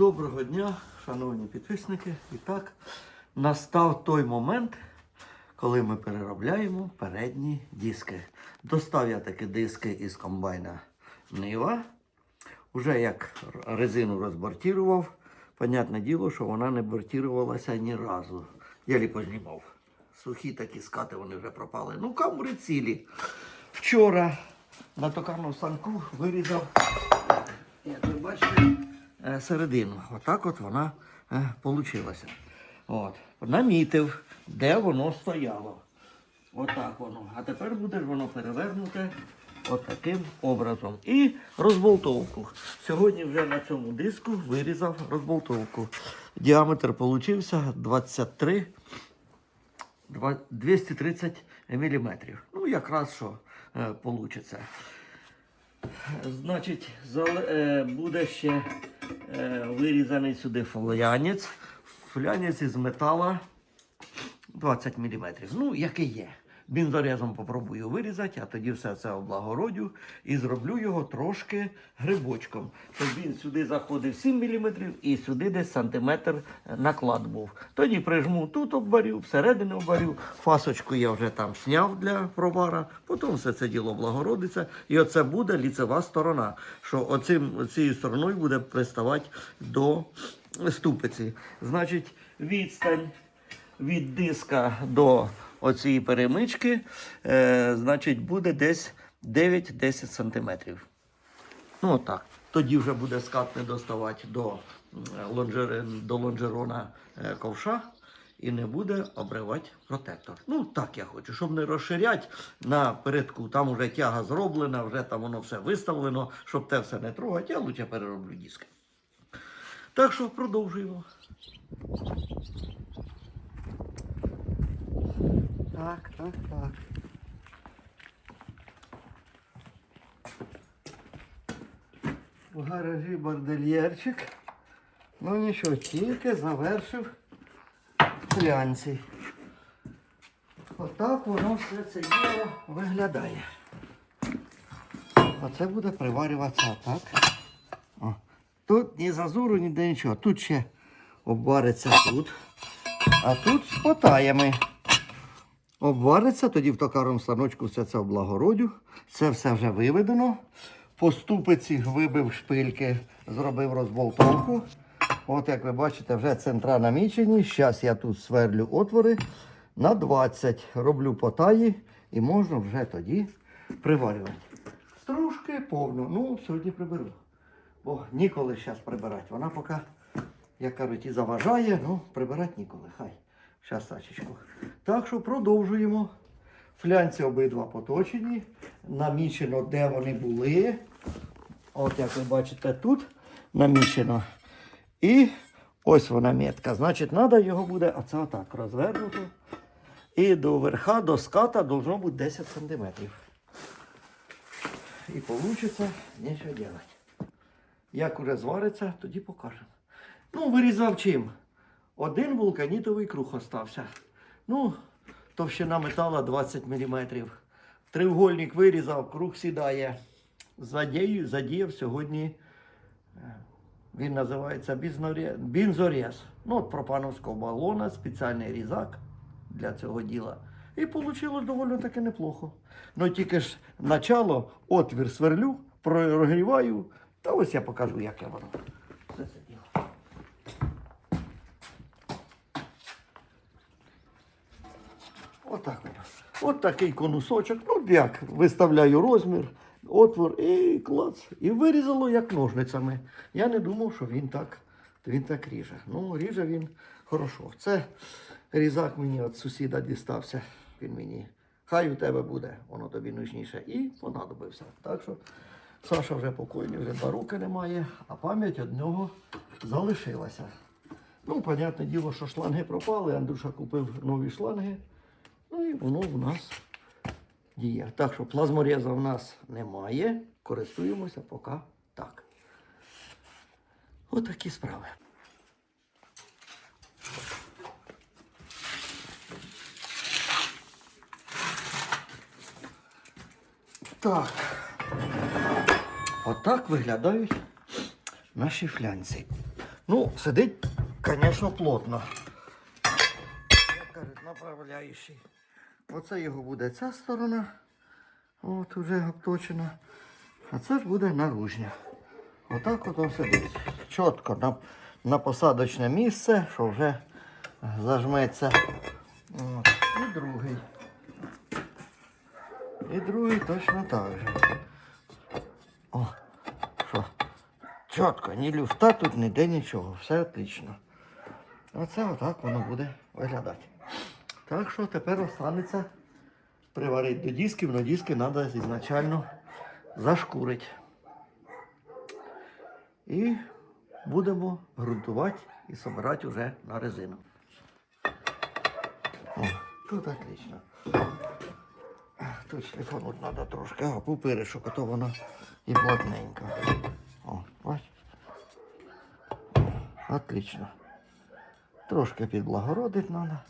Доброго дня, шановні підписники. І так, настав той момент, коли ми переробляємо передні диски. Достав я такі диски із комбайна Нива. Уже як резину розбортірував, понятне діло, що вона не бортірувалася ні разу. Я познімав. Сухі такі скати вони вже пропали. Ну, камери цілі. Вчора на токарному станку вирізав, як ви бачите, середину. Отак от вона е, получилася. От. Намітив, де воно стояло. Отак воно. А тепер буде воно перевернуте отаким образом. І розболтовку. Сьогодні вже на цьому диску вирізав розболтовку. Діаметр получився 23 230 мм. Ну, якраз що е. Значить, е, буде ще е, вирізаний сюди флянець. Флянець із метала 20 мм. Ну, який є. Бінзорезом попробую вирізати, а тоді все це облагородю і зроблю його трошки грибочком. Щоб він сюди заходив 7 мм і сюди десь сантиметр наклад був. Тоді прижму тут обварю, всередину обварю. Фасочку я вже там зняв для провара, потім все це діло облагородиться. І оце буде ліцева сторона, що оцим, цією стороною буде приставати до ступиці. Значить, відстань від диска до оцієї перемички, е, значить, буде десь 9-10 сантиметрів. Ну, отак. Тоді вже буде скат не доставати до, лонжер... до лонжерона е, ковша і не буде обривати протектор. Ну, так я хочу, щоб не розширяти на передку. Там вже тяга зроблена, вже там воно все виставлено, щоб те все не трогати, я лучше перероблю диски. Так що продовжуємо. Так, так, так. В гаражі бордельєрчик. Ну нічого, тільки завершив флянці. Отак воно все це діло виглядає. Оце буде приварюватися так. О. Тут ні зазору, ніде нічого. Тут ще обвариться тут. А тут з потаями. Обвариться, тоді в токарному станочку все це облагородю. Це все вже виведено. По ступиці вибив шпильки, зробив розболтовку. От як ви бачите, вже центра намічені. Зараз я тут сверлю отвори на 20. Роблю потаї і можна вже тоді приварювати. Трошки повно. Ну, сьогодні приберу. Бо ніколи зараз прибирати. Вона поки, як кажуть, і заважає, ну прибирати ніколи. Хай. Зараз тачечку. Так що продовжуємо. Флянці обидва поточені. Намічено, де вони були. От як ви бачите, тут намічено. І ось вона метка. Значить, треба його буде, а це отак розвернуто. І до верха, до ската должно бути 10 см. І вийде нічого робити. Як уже звариться, тоді покажемо. Ну, вирізав чим? Один вулканітовий круг остався. Ну, товщина метала 20 мм. Треугольник вирізав, круг сідає. Задію, задіяв сьогодні. е, Він називається бінзорез. Ну, от пропановського балона, спеціальний різак для цього діла. І вийшло доволі таки неплохо. Ну тільки ж начало, отвір сверлю, прогріваю. Та ось я покажу, як я воно. Все це діло. Отак. От такий конусочок. Ну, як виставляю розмір, отвор і клац. І вирізало як ножницями. Я не думав, що він так, він так ріже. Ну, ріже він хорошо. Це різак мені від сусіда дістався. Він мені. Хай у тебе буде, воно тобі нужніше. І понадобився. Так що Саша вже покойний, вже два роки немає, а пам'ять від нього залишилася. Ну, понятне діло, що шланги пропали. Андрюша купив нові шланги. Ну і воно в нас діє. Так що плазмореза в нас немає. Користуємося поки так. Отакі справи. Так. Отак виглядають наші флянці. Ну, сидить, звісно, плотно. Як кажуть, направляючий. Оце його буде ця сторона. От уже обточена. А це ж буде наружня. Отак от сидить. Чітко на, на посадочне місце, що вже зажметься. От. І другий. І другий точно так же. О, що? Чітко, ні люфта тут, ніде нічого, все отлично. Оце отак воно буде виглядати. Так що тепер останеться приварити до дисків, але диски треба ізначально зашкурити. І будемо ґрунтувати і збирати вже на резину. О, тут отлично. Тут шліфануть треба трошки, а пупиришок, а то воно і плотненько. О, бач. Отлично. Трошки підблагородить треба.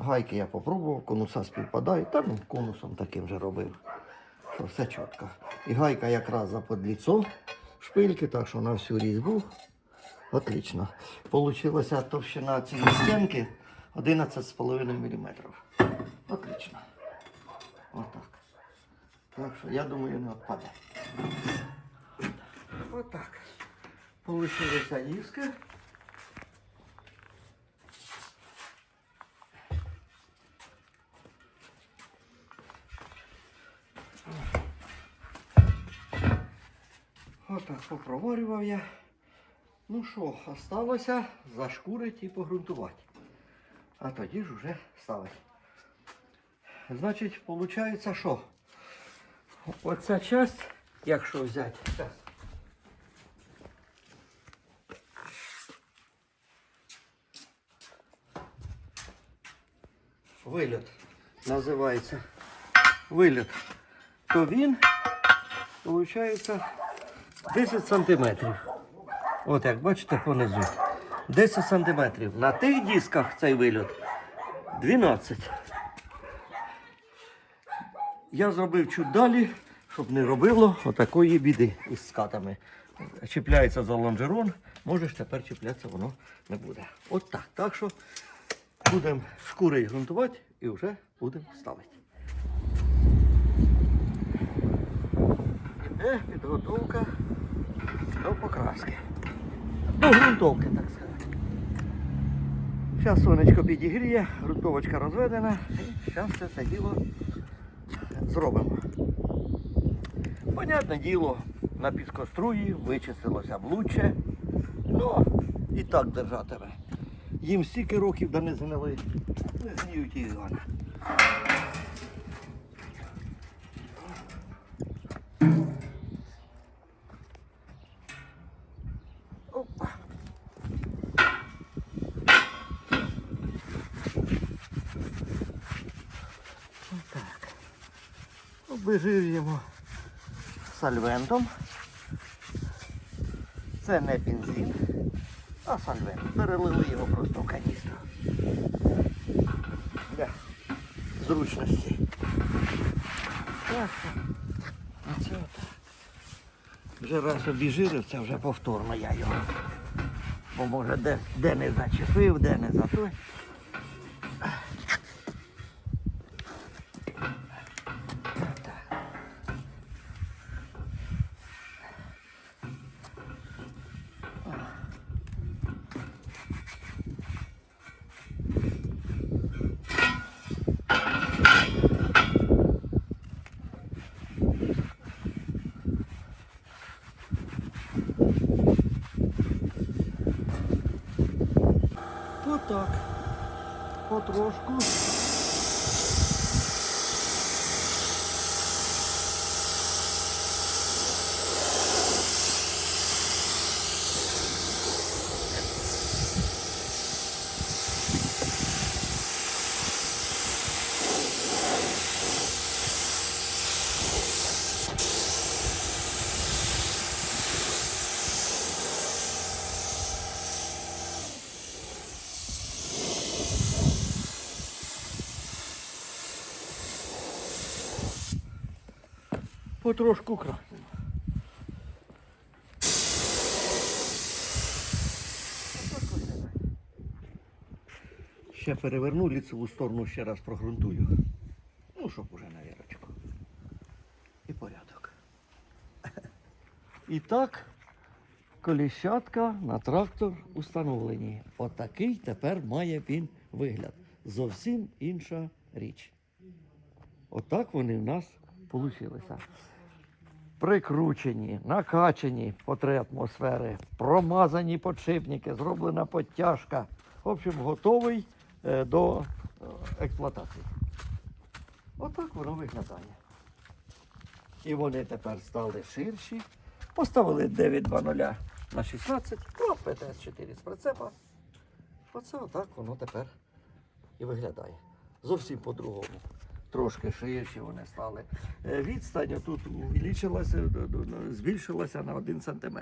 Гайки я попробував, конуса співпадають, та ну конусом таким же робив. Що все чітко. І гайка якраз за подліцо шпильки, так що на всю різьбу. Отлично. Получилася товщина цієї стінки 11,5 мм. Отлично. Отак. Так що я думаю, не відпаде. Отак. Получилися диски. Отак попроварював я. Ну що, осталося зашкурити і погрунтувати. А тоді ж уже ставити. Значить, виходить, що? Оця часть, якщо взяти. Вильот називається. Вильот. То він, виходить, 10 сантиметрів. От як бачите понизу. 10 сантиметрів. На тих дисках цей вильот 12. Я зробив чуть далі, щоб не робило отакої біди із скатами. Чіпляється за лонжерон, можеш тепер чіплятися, воно не буде. От так. Так що будемо шкурою ґрунтувати і вже будемо ставити. Іде підготовка до покраски. До ґрунтовки, так сказати. Зараз сонечко підігріє, ґрунтовочка розведена. І зараз все це діло зробимо. Понятне діло, на піскоструї вичистилося б лучше. Ну, і так держатиме. Їм стільки років да не згнили. Не згніють і гана. Обезжирюємо сальвентом. Це не бензин, а сальвент. Перелили його просто в каністру. Для зручності. Так, оце отак. Вже раз обіжирив, це вже повторно я його. Бо може де, де не зачепив, де не за той. Отак. Отак. Потрошку. потрошку красимо. Ще переверну ліцеву сторону, ще раз прогрунтую. Ну, щоб уже на вірочку. І порядок. І так, коліщатка на трактор установлені. Отакий тепер має він вигляд. Зовсім інша річ. Отак вони в нас вийшли. Прикручені, накачані по три атмосфери, промазані подшипники, зроблена подтяжка. В общем, готовий е, до е, експлуатації. Отак воно виглядає. І вони тепер стали ширші. Поставили 920 на 16, ну, ПТС-4 з прицепа. Оце отак воно тепер і виглядає. Зовсім по-другому. Трошки ширші вони стали. Е, Відстань тут увеличилася, до- збільшилася на 1 см.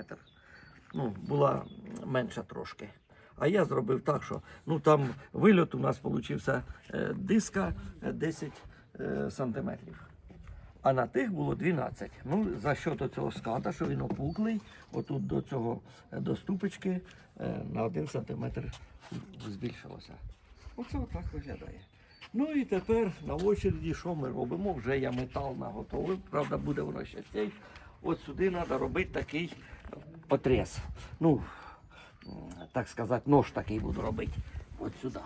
Ну, була менша трошки. А я зробив так, що ну, там вильот у нас получився е, диска е, 10 е, сантиметрів. А на тих було 12. Ну, за що цього ската, що він опуклий, отут до цього е, до ступочки е, на 1 см збільшилося. Оце отак виглядає. Ну і тепер на очереді, що ми робимо? Вже я метал наготовив, правда, буде воно ще цей. От сюди треба робити такий отрез. Ну, так сказати, нож такий буду робити. От сюди.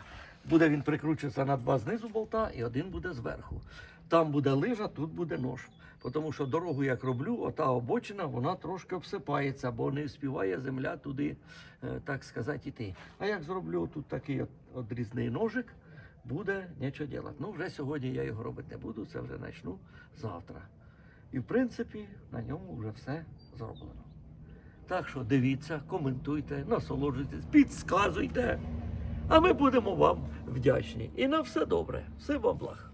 Буде він прикручуватися на два знизу болта і один буде зверху. Там буде лижа, тут буде нож. Тому що дорогу, як роблю, ота обочина, вона трошки обсипається, бо не співає земля туди, е, так сказати, йти. А як зроблю тут такий одрізний ножик, буде нічого робити. Ну, вже сьогодні я його робити не буду, це вже почну завтра. І в принципі на ньому вже все зроблено. Так що дивіться, коментуйте, насолоджуйтесь, підсказуйте. А ми будемо вам вдячні. І на все добре. Все вам благ.